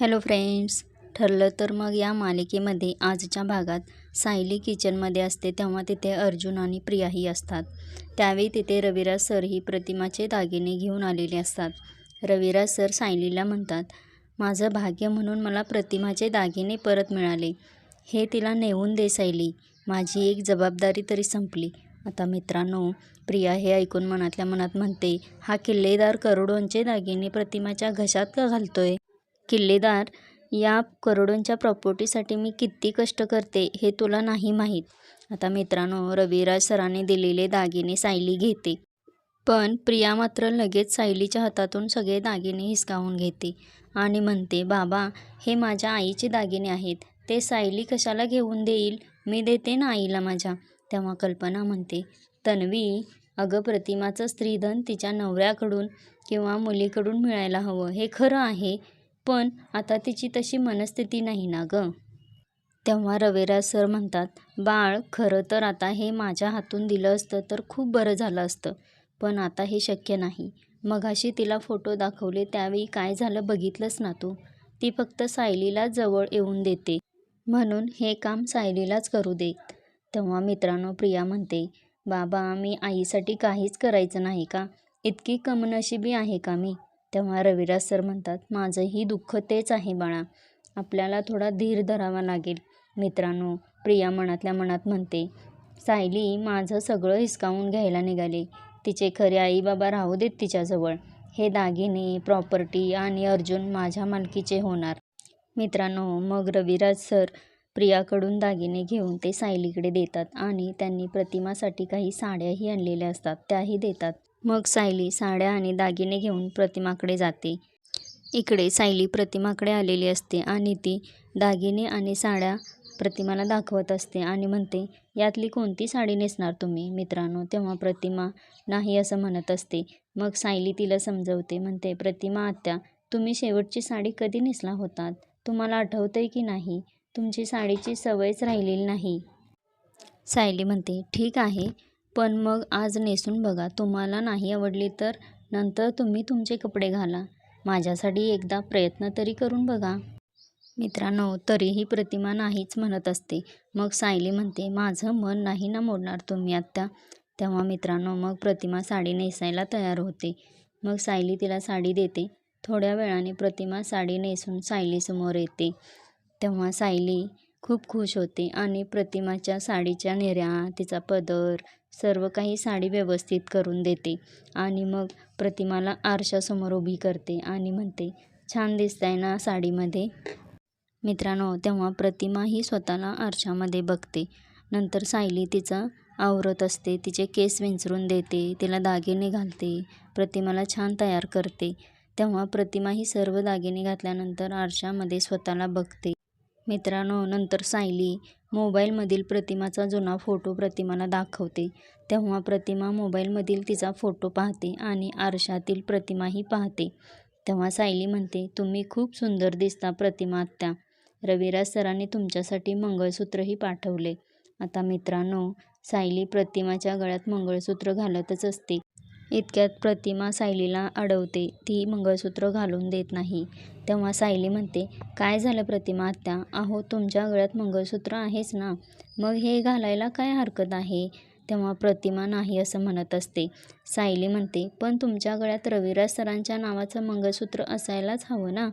Hello friends ठरलं तर मग या मालिकेमध्ये आजच्या भागात सायली किचनमध्ये असते तेव्हा तिथे अर्जुन आणि प्रियाही असतात. त्यावेळी तिथे रविराज सर ही प्रतिमाचे दागिने घेऊन आलेले असतात. रविराज सर सायलीला म्हणतात माझं भाग्य म्हणून मला प्रतिमाचे दागिने परत मिळाले. हे तिला नेऊन दे सायली. माझी एक जबाबदारी तरी संपली. आता मित्रांनो प्रिया हे ऐकून मनातल्या मनात म्हणते हा किल्लेदार करोडोंचे दागिने प्रतिमाच्या घशात का घालतोय. किल्लेदार या करोडोंच्या प्रॉपर्टीसाठी मी किती कष्ट करते हे तुला नाही माहीत. आता मित्रांनो रविराज सरांनी दिलेले दागिने सायली घेते. पण प्रिया मात्र लगेच सायलीच्या हातातून सगळे दागिने हिसकावून घेते आणि म्हणते बाबा हे माझ्या आईचे दागिने आहेत. ते सायली कशाला घेऊन देईल? मी देते ना आईला माझ्या. तेव्हा कल्पना म्हणते तन्वी अगं प्रतिमाचं स्त्रीधन तिच्या नवऱ्याकडून किंवा मुलीकडून मिळायला हवं. हे खरं आहे. पण आता तिची तशी मनस्थिती नाही ना गं. तेव्हा रवेराज सर म्हणतात बाळ खरं तर आता हे माझ्या हातून दिलं असतं तर खूप बरं झालं असतं पण आता हे शक्य नाही. मगाशी तिला फोटो दाखवले त्यावेळी काय झालं बघितलंच ना तू? ती फक्त सायलीला जवळ येऊन देते. म्हणून हे काम सायलीलाच करू देत तेव्हा मित्रांनो प्रिया म्हणते बाबा मी आईसाठी काहीच करायचं नाही का? इतकी कमनशिबी आहे का मी? तेव्हा रविराज सर म्हणतात माझंही दुःख तेच आहे बाळा. आपल्याला थोडा धीर धरावा लागेल. मित्रांनो प्रिया मनातल्या मनात म्हणते सायली माझं सगळं हिसकावून घ्यायला निघाले. तिचे खरे आई बाबा राहू देत तिच्याजवळ. हे दागिने प्रॉपर्टी आणि अर्जुन माझ्या मालकीचे होणार. मित्रांनो मग रविराज सर प्रियाकडून दागिने घेऊन ते सायलीकडे देतात आणि त्यांनी प्रतिमासाठी काही साड्याही आणलेल्या असतात त्याही देतात. मग सायली साड्या आणि दागिने घेऊन प्रतिमाकडे जाते. इकडे सायली प्रतिमाकडे आलेली असते आणि ती दागिने आणि साड्या प्रतिमाला दाखवत असते आणि म्हणते यातली कोणती साडी नेसणार तुम्ही मित्रांनो? तेव्हा प्रतिमा नाही असं म्हणत असते. मग सायली तिला समजवते म्हणते प्रतिमा आत्या तुम्ही शेवटची साडी कधी नेसला होतात? तुम्हाला आठवतंय की नाही? तुमची साडीची सवयच राहिलेली नाही. सायली म्हणते ठीक आहे. पण मग आज नेसून बघा तुम्हाला नाही आवडली तर नंतर तुम्ही तुमचे कपडे घाला. माझ्यासाठी एकदा प्रयत्न तरी करून बघा. मित्रांनो तरीही प्रतिमा नाहीच म्हणत असते. मग सायली म्हणते माझं मन नाही ना मोडणार तुम्ही आत्ता. तेव्हा मित्रांनो मग प्रतिमा साडी नेसायला तयार होते. मग सायली तिला साडी देते. थोड्या वेळाने प्रतिमा साडी नेसून सायलीसमोर येते. तेव्हा सायली खूप खुश होते आणि प्रतिमाच्या साडीच्या निर्या तिचा पदर सर्व काही साडी व्यवस्थित करून देते आणि मग प्रतिमाला आरशासमोर उभी करते आणि म्हणते छान दिसत ना साडीमध्ये? मित्रांनो तेव्हा प्रतिमा ही स्वतःला आरशामध्ये बघते. नंतर सायली तिचं आवरत असते तिचे केस विंचरून देते तिला दागिने घालते प्रतिमाला छान तयार करते. तेव्हा प्रतिमा ही सर्व दागिने घातल्यानंतर आरशामध्ये स्वतःला बघते. मित्रांनो नंतर सायली मोबाईलमधील प्रतिमाचा जुना फोटो प्रतिमाला दाखवते. तेव्हा प्रतिमा मोबाईलमधील तिचा फोटो पाहते आणि आरशातील प्रतिमाही पाहते. तेव्हा सायली म्हणते तुम्ही खूप सुंदर दिसता प्रतिमा आत्या. रविराज सरांनी तुमच्यासाठी मंगळसूत्रही पाठवले. आता मित्रांनो सायली प्रतिमाच्या गळ्यात मंगळसूत्र घालतच असते. इतक्यात प्रतिमा सायलीला अडवते. ती मंगळसूत्र घालून देत नाही. तेव्हा सायली म्हणते काय झालं प्रतिमा आत्या? अहो तुमच्या गळ्यात मंगळसूत्र आहेच ना? मग हे घालायला काय हरकत आहे? तेव्हा प्रतिमा नाही असं म्हणत असते. सायली म्हणते पण तुमच्या गळ्यात रविराज सरांच्या नावाचं मंगळसूत्र असायलाच हवं ना?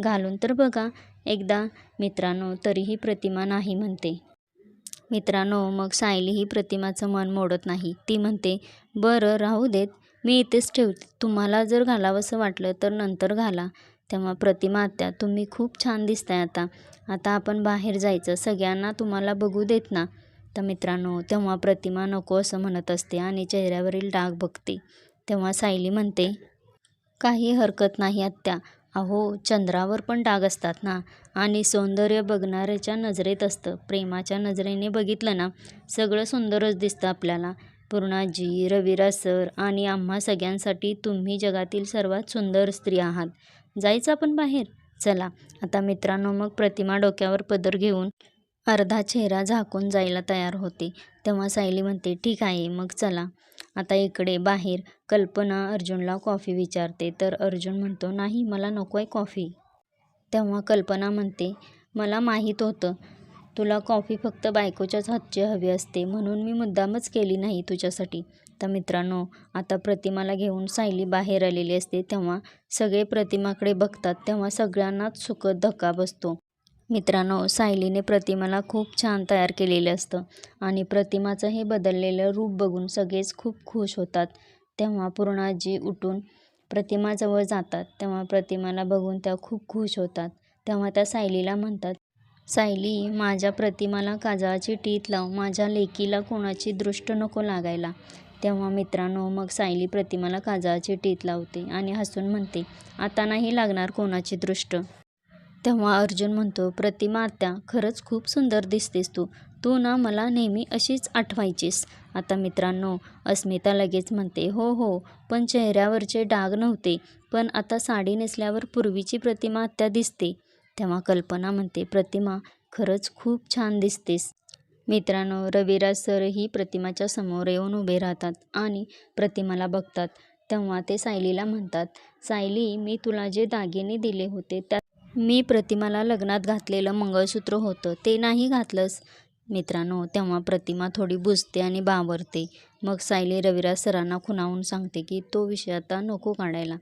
घालून तर बघा. एकदा मित्रांनो तरीही प्रतिमा नाही म्हणते. मित्रांनो मग सायली ही प्रतिमाचं मन मोडत नाही. ती म्हणते बरं राहू देत. मी इथेच ठेवते. तुम्हाला जर घालावंसं वाटलं तर नंतर घाला. तेव्हा प्रतिमा आत्या तुम्ही खूप छान दिसताय आता. आता आपण बाहेर जायचं. सगळ्यांना तुम्हाला बघू देत ना. तर मित्रांनो तेव्हा प्रतिमा नको असं म्हणत असते आणि चेहऱ्यावरील डाग बघते. तेव्हा सायली म्हणते काही हरकत नाही आत्या. अहो चंद्रावर पण डाग असतात ना. आणि सौंदर्य बघणाऱ्याच्या नजरेत असतं. प्रेमाच्या नजरेने बघितलं ना सगळं सुंदरच दिसतं आपल्याला. पूर्णाजी रविराज सर आणि आम्हा सगळ्यांसाठी तुम्ही जगातील सर्वात सुंदर स्त्री आहात. जायचं आपण बाहेर? चला. आता मित्रांनो मग प्रतिमा डोक्यावर पदर घेऊन अर्धा चेहरा झाकून जायला तयार होते. तेव्हा सायली म्हणते ठीक आहे मग चला. आता इकडे बाहेर कल्पना अर्जुनला कॉफी विचारते. तर अर्जुन म्हणतो नाही मला नको आहे कॉफी. तेव्हा कल्पना म्हणते मला माहीत होतं तुला कॉफी फक्त बायकोच्याच हातची हवी असते म्हणून मी मुद्दामच केली नाही तुझ्यासाठी. तर मित्रांनो आता प्रतिमाला घेऊन सायली बाहेर आलेली असते. तेव्हा सगळे प्रतिमाकडे बघतात. तेव्हा सगळ्यांनाच सुखद धक्का बसतो. मित्रांनो सायलीने प्रतिमाला खूप छान तयार केलेलं असतं आणि प्रतिमाचं हे बदललेलं रूप बघून सगळेच खूप खुश होतात. तेव्हा पूर्णाजी उठून प्रतिमाजवळ जातात. तेव्हा प्रतिमाला बघून त्या खूप खुश होतात. तेव्हा त्या सायलीला म्हणतात सायली माझ्या प्रतिमाला काजळाची टीत लाव. माझ्या लेकीला कोणाची दृष्ट नको लागायला. तेव्हा मित्रांनो मग सायली प्रतिमाला काजळाची टीत लावते आणि हसून म्हणते आता नाही लागणार कोणाची दृष्ट. तेव्हा अर्जुन म्हणतो प्रतिमा आत्या खरंच खूप सुंदर दिसतेस तू. तू ना मला नेहमी अशीच आठवायचीस. आता मित्रांनो अस्मिता लगेच म्हणते हो हो पण चेहऱ्यावरचे डाग नव्हते पण आता साडी नेसल्यावर पूर्वीची प्रतिमा आत्या दिसते. तेव्हा कल्पना म्हणते प्रतिमा खरंच खूप छान दिसतेस. मित्रांनो रविराज सरही प्रतिमाच्या समोर येऊन उभे राहतात आणि प्रतिमाला बघतात. तेव्हा ते सायलीला म्हणतात सायली मी तुला जे दागिने दिले होते त्या मी प्रतिमाला लग्नात घातलेलं मंगळसूत्र होतं. ते नाही घातलंस? मित्रांनो तेव्हा प्रतिमा थोडी बुजते आणि बावरते मग सायली रविराज सरांना खुणावून सांगते की तो विषय आता नको काढायला.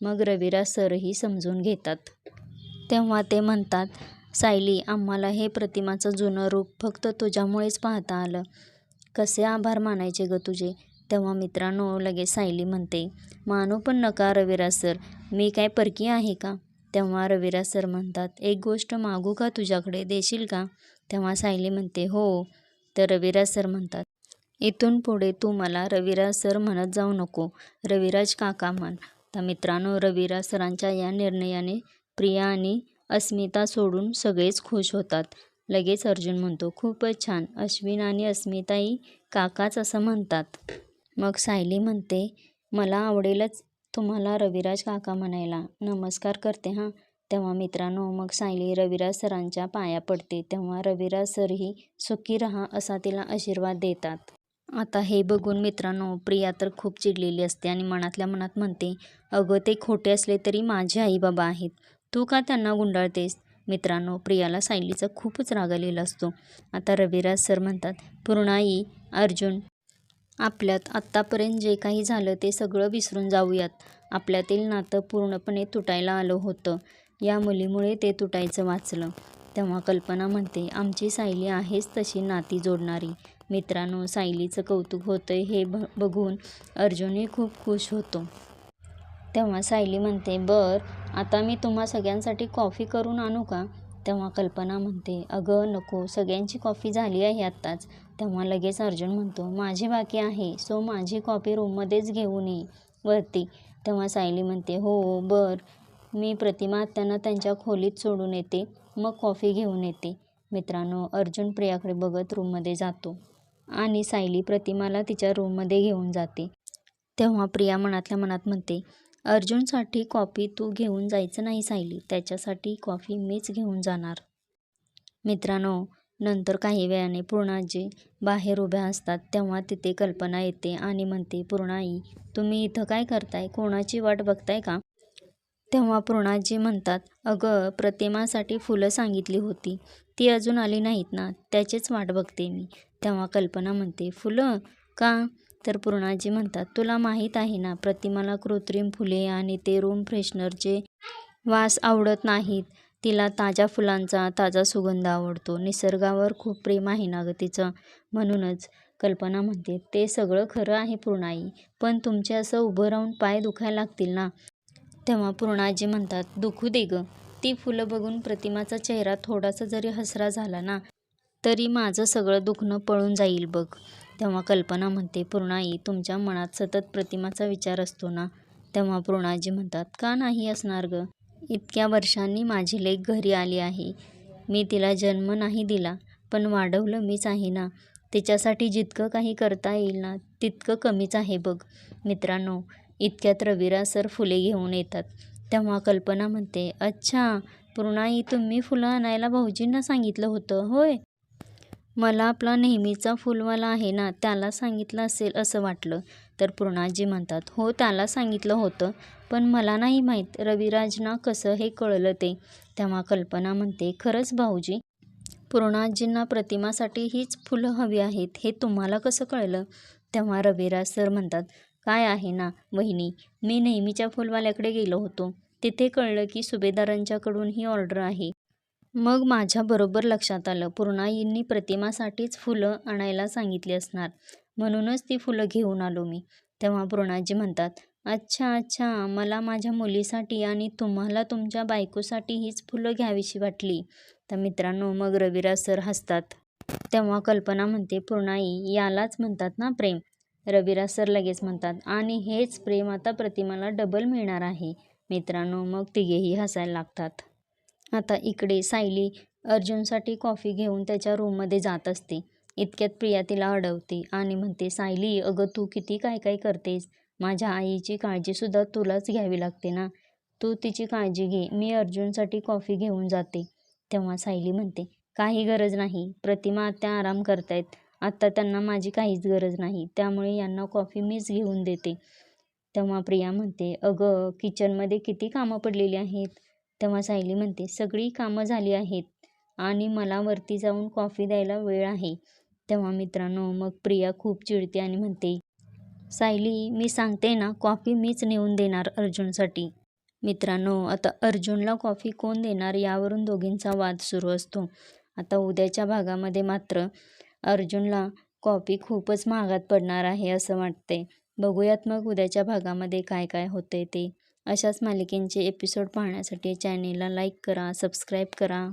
मग रविराज सरही समजून घेतात. तेव्हा ते म्हणतात सायली आम्हाला हे प्रतिमाचं जुनं रूप फक्त तुझ्यामुळेच पाहता आलं. कसे आभार मानायचे ग तुझे? तेव्हा मित्रांनो लगेच सायली म्हणते मानू पण नका रविराज सर. मी काय परकी आहे का? तेव्हा रविराज सर म्हणतात एक गोष्ट मागू का तुझ्याकडे? देशील का? तेव्हा सायली म्हणते हो. तर रविराज सर म्हणतात इथून पुढे तू मला रविराज सर म्हणत जाऊ नको. रविराज काका म्हण. तर मित्रांनो रविराज सरांच्या या निर्णयाने प्रिया आणि अस्मिता सोडून सगळेच खुश होतात. लगेच अर्जुन म्हणतो खूपच छान. अश्विन आणि अस्मिताही काकाच असं म्हणतात. मग सायली म्हणते मला आवडेलच तुम्हाला रविराज काका म्हणायला नमस्कार करते हां. तेव्हा मित्रांनो मग सायली रविराज सरांच्या पाया पडते. तेव्हा रविराज सरही सुखी रहा असा तिला आशीर्वाद देतात. आता हे बघून मित्रांनो प्रिया तर खूप चिडलेली असते आणि मनातल्या मनात म्हणते अगं ते खोटे असले तरी माझे आई बाबा आहेत. तू का त्यांना गुंडाळतेस? मित्रांनो प्रियाला सायलीचा खूपच राग आलेला असतो. आता रविराज सर म्हणतात पूर्णाई अर्जुन आपल्यात आत्तापर्यंत जे काही झालं ते सगळं विसरून जाऊयात. आपल्यातील नातं पूर्णपणे तुटायला आलं होतं. या मुलीमुळे ते तुटायचं वाचलं. तेव्हा कल्पना म्हणते आमची सायली आहेच तशी नाती जोडणारी. मित्रांनो सायलीचं कौतुक होतं हे ब बघून अर्जुनही खूप खुश होतो. तेव्हा सायली म्हणते बर आता मी तुम्हा सगळ्यांसाठी कॉफी करून आणू का? तेव्हा कल्पना म्हणते अगं नको सगळ्यांची कॉफी झाली आहे आत्ताच. तेव्हा लगेच अर्जुन म्हणतो माझी बाकी आहे सो माझी कॉफी रूममध्येच घेऊन ये. वरती तेव्हा सायली म्हणते हो, हो बर. मी प्रतिमा आत्यांना त्यांच्या खोलीत सोडून येते मग कॉफी घेऊन येते. मित्रांनो अर्जुन प्रियाकडे बघत रूममध्ये जातो आणि सायली प्रतिमाला तिच्या रूममध्ये घेऊन जाते. तेव्हा प्रिया मनातल्या मनात म्हणते अर्जुनसाठी कॉफी तू घेऊन जायचं नाही सायली त्याच्यासाठी कॉफी मीच घेऊन जाणार. मित्रांनो नंतर काही वेळाने पूर्णाजी बाहेर उभ्या असतात तेव्हा तिथे कल्पना येते आणि म्हणते पूर्णाई तुम्ही इथं काय करताय? कोणाची वाट बघताय का? तेव्हा पूर्णाजी म्हणतात अगं प्रतिमासाठी फुलं सांगितली होती. ती अजून आली नाहीत ना त्याचीच वाट बघते मी. तेव्हा कल्पना म्हणते फुलं? का? तर पूर्णाजी म्हणतात तुला माहीत आहे ना प्रतिमाला कृत्रिम फुले आणि ते रूम फ्रेशनरचे वास आवडत नाहीत. तिला ताज्या फुलांचा ताजा सुगंध आवडतो. निसर्गावर खूप प्रेम आहे ना गं तिचं. म्हणूनच कल्पना म्हणते ते सगळं खरं आहे पूर्णाई पण तुमचे असं उभं राहून पाय दुखायला लागतील ना. तेव्हा पूर्णाजी म्हणतात दुखू दे गं. ती फुलं बघून प्रतिमाचा चेहरा थोडासा जरी हसरा झाला ना तरी माझं सगळं दुखणं पळून जाईल बघ. तेव्हा कल्पना म्हणते पूर्णाई तुमच्या मनात सतत प्रतिमाचा विचार असतो ना? तेव्हा पूर्णाजी म्हणतात का नाही असणार गं? इतक्या वर्षांनी माझी लेक घरी आली आहे. मी तिला जन्म नाही दिला पण वाढवलं मीच आहे ना? तिच्यासाठी जितकं काही करता येईल ना तितकं कमीच आहे बघ. मित्रांनो इतक्यात रवीरा सर फुले घेऊन येतात. तेव्हा कल्पना म्हणते अच्छा पूर्णाई तुम्ही फुलं आणायला भाऊजींना सांगितलं होतं होय? मला आपला नेहमीचा फुलवाला आहे ना त्याला सांगितलं असेल असं वाटलं. तर पूर्णाजी म्हणतात हो त्याला सांगितलं होतं. पण मला नाही माहीत रविराजना कसं हे कळलं ते. तेव्हा कल्पना म्हणते खरंच भाऊजी पूर्णाजींना प्रतिमासाठी हीच फुलं हवी आहेत हे तुम्हाला कसं कळलं? तेव्हा रविराज सर म्हणतात काय आहे ना वहिनी मी नेहमीच्या फुलवाल्याकडे गेलो होतो. तिथे कळलं की सुभेदारांच्याकडून ही ऑर्डर आहे. मग माझ्याबरोबर लक्षात आलं. पूर्णाईंनी प्रतिमासाठीच फुलं आणायला सांगितली असणार. म्हणूनच ती फुलं घेऊन आलो मी. तेव्हा पूर्णाजी म्हणतात अच्छा अच्छा मला माझ्या मुलीसाठी आणि तुम्हाला तुमच्या बायकोसाठी हीच फुलं घ्यावीशी वाटली तर मित्रांनो मग रविराज सर हसतात. तेव्हा कल्पना म्हणते पूर्णाई यालाच म्हणतात ना प्रेम रविराज सर लगेच म्हणतात आणि हेच प्रेम आता प्रतिमाला डबल मिळणार आहे मित्रांनो मग तिघेही हसायला लागतात. आता इकडे सायली अर्जुनसाठी कॉफी घेऊन त्याच्या रूममध्ये जात असते. इतक्यात प्रिया तिला अडवते आणि म्हणते सायली अगं तू किती काय काय करतेस? माझ्या आईची काळजीसुद्धा तुलाच घ्यावी लागते ना? तू तिची काळजी घे मी अर्जुनसाठी कॉफी घेऊन जाते. तेव्हा सायली म्हणते काही गरज नाही. प्रतिमा आत्या आराम करतायत. आत्ता त्यांना माझी काहीच गरज नाही. त्यामुळे यांना कॉफी मीच घेऊन देते. तेव्हा प्रिया म्हणते अगं किचनमध्ये किती कामं पडलेली आहेत? तेव्हा सायली म्हणते सगळी कामं झाली आहेत आणि मला वरती जाऊन कॉफी द्यायला वेळ आहे. तेव्हा मित्रांनो मग प्रिया खूप चिडते आणि म्हणते सायली मी सांगते ना कॉफी मीच नेऊन देणार अर्जुनसाठी. मित्रांनो आता अर्जुनला कॉफी कोण देणार यावरून दोघींचा वाद सुरू असतो. आता उद्याच्या भागामध्ये मात्र अर्जुनला कॉफी खूपच महागात पडणार आहे असं वाटते बघूयात मग उद्याच्या भागामध्ये काय काय होते ते. अशाच मालिकेंचे एपिसोड पाहण्यासाठी चॅनेलला लाईक करा सबस्क्राईब करा.